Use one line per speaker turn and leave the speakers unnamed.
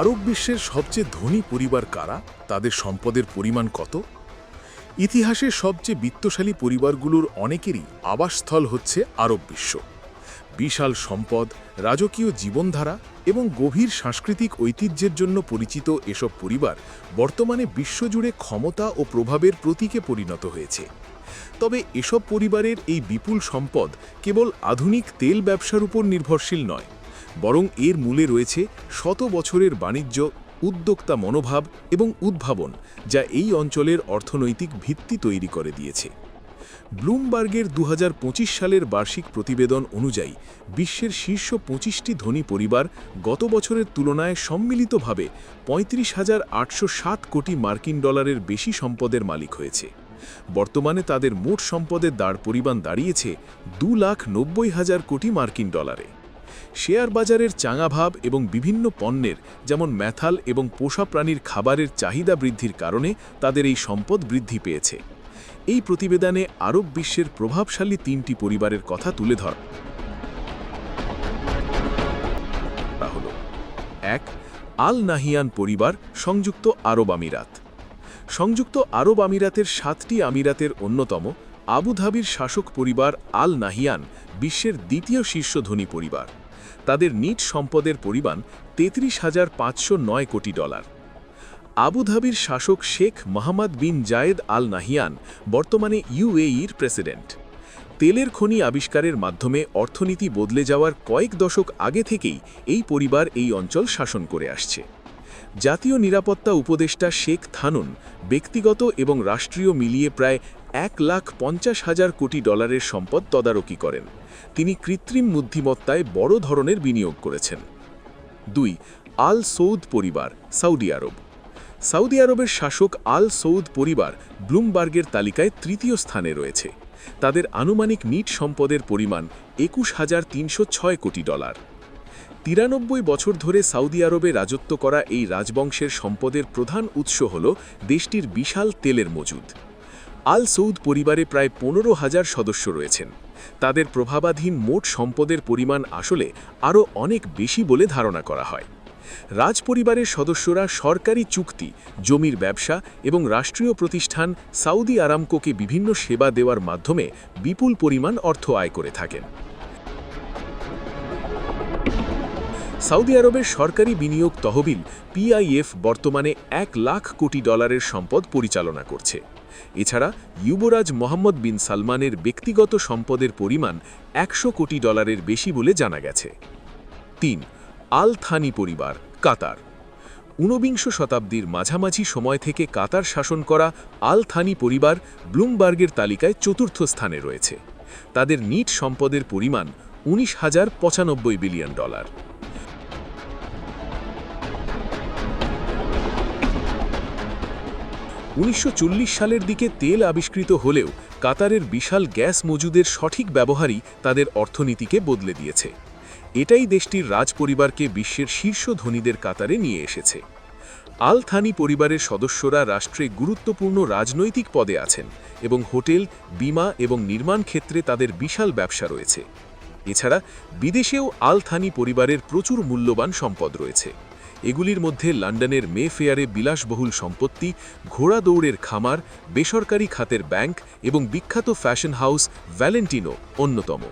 আরব বিশ্বের সবচেয়ে ধনী পরিবার কারা? তাদের সম্পদের পরিমাণ কত? ইতিহাসের সবচেয়ে বিত্তশালী পরিবারগুলোর অনেকেরই আবাসস্থল হচ্ছে আরব বিশ্ব। বিশাল সম্পদ, রাজকীয় জীবনধারা এবং গভীর সাংস্কৃতিক ঐতিহ্যের জন্য পরিচিত এসব পরিবার বর্তমানে বিশ্বজুড়ে ক্ষমতা ও প্রভাবের প্রতীকে পরিণত হয়েছে। তবে এসব পরিবারের এই বিপুল সম্পদ কেবল আধুনিক তেল ব্যবসার উপর নির্ভরশীল নয়। বরং এর মূলে রয়েছে শত বছরের বাণিজ্য, উদ্যোক্তা মনোভাব এবং উদ্ভাবন যা এই অঞ্চলের অর্থনৈতিক ভিত্তি তৈরি করে দিয়েছে। ব্লুমবার্গের দু হাজার পঁচিশ সালের বার্ষিক প্রতিবেদন অনুযায়ী, বিশ্বের শীর্ষ পঁচিশটি ধনী পরিবার গত বছরের তুলনায় সম্মিলিতভাবে পঁয়ত্রিশ হাজার আটশো কোটি মার্কিন ডলারের বেশি সম্পদের মালিক হয়েছে। বর্তমানে তাদের মোট সম্পদের দাঁড় পরিমাণ দাঁড়িয়েছে দু লাখ নব্বই হাজার কোটি মার্কিন ডলারে। শেয়ার বাজারের চাঙাভাব এবং বিভিন্ন পণ্যের, যেমন ম্যাথাল এবং পোষা প্রাণীর খাবারের চাহিদা বৃদ্ধির কারণে তাদের এই সম্পদ বৃদ্ধি পেয়েছে। এই প্রতিবেদনে আরব বিশ্বের প্রভাবশালী তিনটি পরিবারের কথা তুলে ধর এক, আল নাহিয়ান পরিবার সংযুক্ত আরব আমিরাত। সংযুক্ত আরব আমিরাতের সাতটি আমিরাতের অন্যতম আবুধাবির শাসক পরিবার আল নাহিয়ান বিশ্বের দ্বিতীয় শীর্ষ ধনী পরিবার। তাদের নিট সম্পদের পরিমাণ তেত্রিশ হাজার পাঁচশো নয় কোটি ডলার। আবুধাবির শাসক শেখ মোহাম্মদ বিন জায়েদ আল নাহিয়ান বর্তমানে ইউএইর প্রেসিডেন্ট। তেলের খনি আবিষ্কারের মাধ্যমে অর্থনীতি বদলে যাওয়ার কয়েক দশক আগে থেকেই এই পরিবার এই অঞ্চল শাসন করে আসছে। জাতীয় নিরাপত্তা উপদেষ্টা শেখ থানুন ব্যক্তিগত এবং রাষ্ট্রীয় মিলিয়ে প্রায় এক লাখ পঞ্চাশ হাজার কোটি ডলারের সম্পদ তদারকি করেন। তিনি কৃত্রিম বুদ্ধিমত্তায় বড় ধরনের বিনিয়োগ করেছেন। দুই আল সৌদ পরিবার, সৌদি আরব। সৌদি আরবের শাসক আল সৌদ পরিবার ব্লুমবার্গের তালিকায় তৃতীয় স্থানে রয়েছে। তাদের আনুমানিক নিট সম্পদের পরিমাণ একুশ হাজার তিনশো ছয় কোটি ডলার। তিরানব্বই বছর ধরে সৌদি আরবে রাজত্ব করা এই রাজবংশের সম্পদের প্রধান উৎস হল দেশটির বিশাল তেলের মজুদ। আল সৌদ পরিবারে প্রায় পনেরো হাজার সদস্য রয়েছেন। তাদের প্রভাবাধীন মোট সম্পদের পরিমাণ আসলে আরও অনেক বেশি বলে ধারণা করা হয়। রাজপরিবারের সদস্যরা সরকারি চুক্তি, জমির ব্যবসা এবং রাষ্ট্রীয় প্রতিষ্ঠান সাউদি আরামকোকে বিভিন্ন সেবা দেওয়ার মাধ্যমে বিপুল পরিমাণ অর্থ আয় করে থাকেন। সৌদি আরবের সরকারি বিনিয়োগ তহবিল পিআইএফ বর্তমানে এক লাখ কোটি ডলারের সম্পদ পরিচালনা করছে। এছাড়া যুবরাজ মোহাম্মদ বিন সালমানের ব্যক্তিগত সম্পদের পরিমাণ একশো কোটি ডলারের বেশি বলে জানা গেছে। তিন আল থানি পরিবার, কাতার। ঊনবিংশ শতাব্দীর মাঝামাঝি সময় থেকে কাতার শাসন করা আল থানি পরিবার ব্লুমবার্গের তালিকায় চতুর্থ স্থানে রয়েছে। তাদের নিট সম্পদের পরিমাণ উনিশ হাজার পঁচানব্বই বিলিয়ন ডলার। উনিশশো চল্লিশ সালের দিকে তেল আবিষ্কৃত হলেও কাতারের বিশাল গ্যাস মজুদের সঠিক ব্যবহারই তাদের অর্থনীতিকে বদলে দিয়েছে। এটাই দেশটির রাজপরিবারকে বিশ্বের শীর্ষ ধনীদের কাতারে নিয়ে এসেছে। আল থানি পরিবারের সদস্যরা রাষ্ট্রে গুরুত্বপূর্ণ রাজনৈতিক পদে আছেন এবং হোটেল, বিমা এবং নির্মাণ ক্ষেত্রে তাদের বিশাল ব্যবসা রয়েছে। এছাড়া বিদেশেও আল থানি পরিবারের প্রচুর মূল্যবান সম্পদ রয়েছে। এগুলির মধ্যে লন্ডনের মে ফেয়ারে বিলাসবহুল সম্পত্তি, ঘোড়া দৌড়ের খামার, বেসরকারি খাতের ব্যাংক এবং বিখ্যাত ফ্যাশন হাউস ভ্যালেন্টিনো অন্যতম।